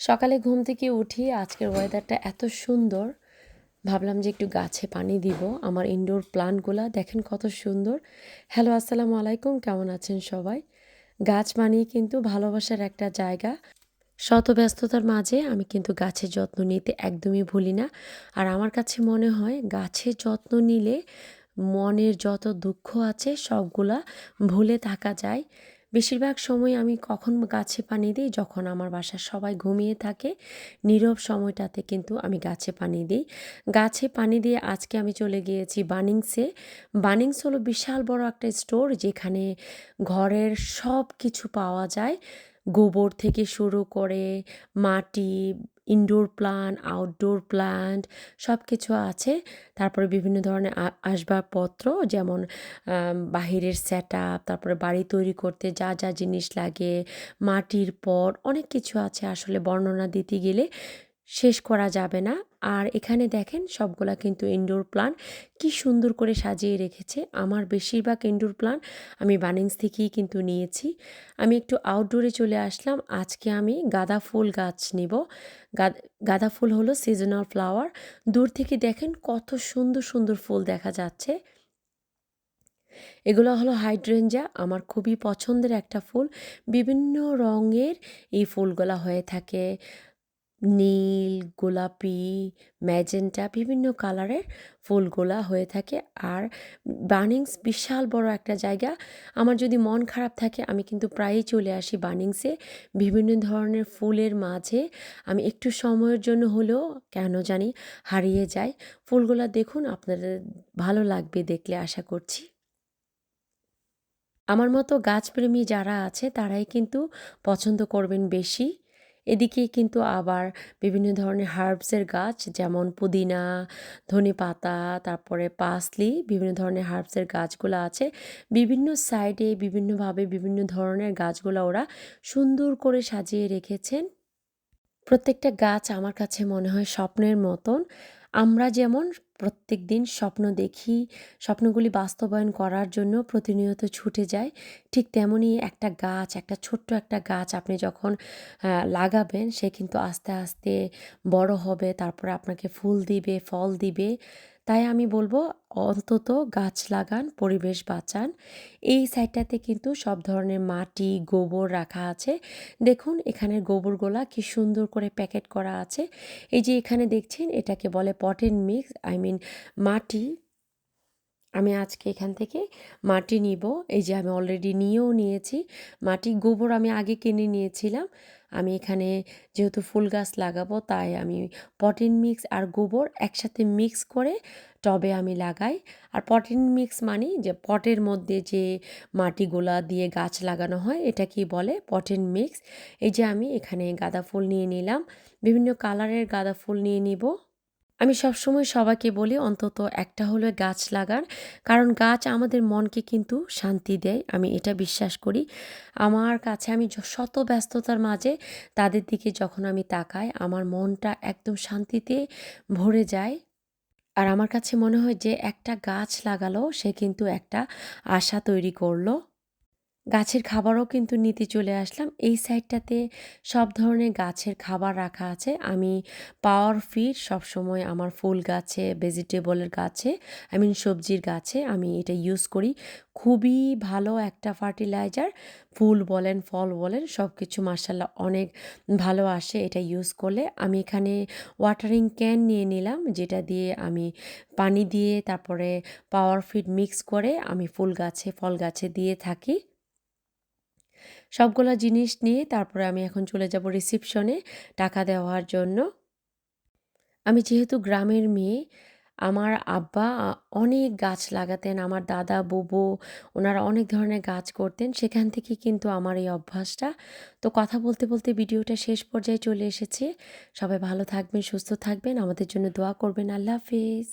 সকালে ঘুম থেকে উঠি, আজকের ওয়েদারটা এত সুন্দর। ভাবলাম যে একটু গাছে পানি দিব। আমার ইনডোর প্লান্টগুলা দেখেন কত সুন্দর। হ্যালো আসসালামু আলাইকুম, কেমন আছেন সবাই? গাছ মানেই কিন্তু ভালোবাসার একটা জায়গা। শত ব্যস্ততার মাঝে আমি কিন্তু গাছের যত্ন নিতে একদমই ভুলি না। আর আমার কাছে মনে হয় গাছের যত্ন নিলে মনের যত দুঃখ আছে সবগুলা ভুলে থাকা যায়। বেশিরভাগ সময় আমি কখন গাছে পানি দিই? যখন আমার বাসার সবাই ঘুমিয়ে থাকে, নীরব সময়টাতে কিন্তু আমি গাছে পানি দিই। গাছে পানি দিয়ে আজকে আমি চলে গিয়েছি বানিংসে। বানিংস হলো বিশাল বড় একটা স্টোর যেখানে ঘরের সব কিছু পাওয়া যায়। গোবর থেকে শুরু করে মাটি ইনডোর প্লান্ট আউটডোর প্লান্ট সব কিছু আছে। তারপরে বিভিন্ন ধরনের আসবাবপত্র যেমন বাহিরের সেট আপ তারপরে বাড়ি তৈরি করতে যা যা জিনিস লাগে, মাটির পর অনেক কিছু আছে আসলে বর্ণনা দিতে গেলে। শেষ করা যাবে না। আর এখানে দেখেন সবগুলা কিন্তু ইনডোর প্লান্ট কি সুন্দর করে সাজিয়ে রেখেছে। আমার বেশিরভাগ ইনডোর প্লান্ট আমি বানিংস থেকেই কিন্তু নিয়েছি। আমি একটু আউটডোরে চলে আসলাম। আজকে আমি গাঁদা ফুল গাছ নিব। গাঁদা ফুল হলো সিজনাল ফ্লাওয়ার দূর থেকে দেখেন কত সুন্দর সুন্দর ফুল দেখা যাচ্ছে। এগুলো হলো হাইড্রেঞ্জা আমার খুবই পছন্দের একটা ফুল। বিভিন্ন রঙের এই ফুলগুলা হয়ে থাকে। নীল, গোলাপি, ম্যাজেন্টা বিভিন্ন কালারের ফুলগুলা হয়ে থাকে। আর বার্নিংস বিশাল বড় একটা জায়গা। আমার যদি মন খারাপ থাকে, আমি কিন্তু প্রায়ই চলে আসি বার্নিংসে। বিভিন্ন ধরনের ফুলের মাঝে আমি একটু সময়ের জন্য হলেও কেন জানি হারিয়ে যাই। ফুলগুলা দেখুন, আপনাদের ভালো লাগবে দেখলে আশা করছি। আমার মতো গাছপ্রেমী যারা আছে, তারাই কিন্তু পছন্দ করবেন বেশি। এদিকে কিন্তু আবার বিভিন্ন ধরনের হার্বসের গাছ, যেমন পুদিনা, ধনে পাতা, তারপরে পাসলি বিভিন্ন ধরনের হার্বসের গাছগুলো আছে। বিভিন্ন সাইডে বিভিন্নভাবে বিভিন্ন ধরনের গাছগুলো ওরা সুন্দর করে সাজিয়ে রেখেছেন। প্রত্যেকটা গাছ আমার কাছে মনে হয় স্বপ্নের মতন। আমরা যেমন প্রত্যেক দিন স্বপ্ন দেখি, স্বপ্নগুলি বাস্তবায়ন করার জন্য প্রতিনিয়ত ছুটে যায় ঠিক তেমনই একটা গাছ, একটা ছোট্ট একটা গাছ আপনি যখন লাগাবেন সে কিন্তু আস্তে আস্তে বড় হবে, তারপরে আপনাকে ফুল দিবে, ফল দিবে। তাই আমি বলব অন্তত গাছ লাগান, পরিবেশ বাঁচান। এই সাইডটাতে কিন্তু সব ধরনের মাটি, গোবর রাখা আছে। দেখুন এখানে গোবরগুলা কি সুন্দর করে প্যাকেট করা আছে। এই যে এখানে দেখছেন এটাকে বলে পটেন মিক্স, আই মিন মাটি। আমি আজকে এখান থেকে মাটি নিব। এই যে আমি অলরেডি নিয়েও নিয়েছি। মাটি গোবর আমি আগে কিনে নিয়েছিলাম। আমি এখানে যেহেতু ফুল গাছ লাগাবো, তাই আমি পটিন মিক্স আর গোবর একসাথে মিক্স করে টবে আমি লাগাই। আর পটিন মিক্স মানে যে পটের মধ্যে যে মাটিগুলা দিয়ে গাছ লাগানো হয়, এটা কি বলে? পটেন মিক্স। এই যে আমি এখানে গাঁদা ফুল নিয়ে নিলাম। বিভিন্ন কালারের গাঁদা ফুল নিয়ে নিব। আমি সবসময় সবাইকে বলি, অন্তত একটা হলো গাছ লাগার। কারণ গাছ আমাদের মনকে কিন্তু শান্তি দেয়, আমি এটা বিশ্বাস করি। আমার কাছে আমি শত ব্যস্ততার মাঝে তাদের দিকে যখন আমি তাকাই, আমার মনটা একদম শান্তিতে ভরে যায়। আর আমার কাছে মনে হয় যে একটা গাছ লাগালো, সে কিন্তু একটা আশা তৈরি করল। গাছের খাবারও কিন্তু নিতে চলে আসলাম। এই সাইডটাতে সব ধরনের গাছের খাবার রাখা আছে। আমি পাওয়ার ফিড সবসময় আমার ফুল গাছে, ভেজিটেবলের গাছে, আই মিন সবজির গাছে আমি এটা ইউজ করি। খুবই ভালো একটা ফার্টিলাইজার, ফুল বলেন, ফল বলেন সব কিছু মার্শাল্লাহ অনেক ভালো আসে এটা ইউজ করলে। আমি এখানে ওয়াটারিং ক্যান নিয়ে নিলাম যেটা দিয়ে আমি পানি দিয়ে তারপরে পাওয়ার ফিড মিক্স করে আমি ফুল গাছে, ফল গাছে দিয়ে থাকি। সবগুলা জিনিস নিয়ে তারপরে আমি এখন চলে যাব রিসিপশনে টাকা দেওয়ার জন্য। আমি যেহেতু গ্রামের মেয়ে, আমার আব্বা অনেক গাছ লাগাতেন, আমার দাদা, বুবু, ওনারা অনেক ধরনের গাছ করতেন, সেখান থেকে কিন্তু আমার এই অভ্যাসটা। তো কথা বলতে বলতে ভিডিওটা শেষ পর্যায়ে চলে এসেছে। সবাই ভালো থাকবেন, সুস্থ থাকবেন, আমাদের জন্য দোয়া করবেন। আল্লাহ হাফিজ।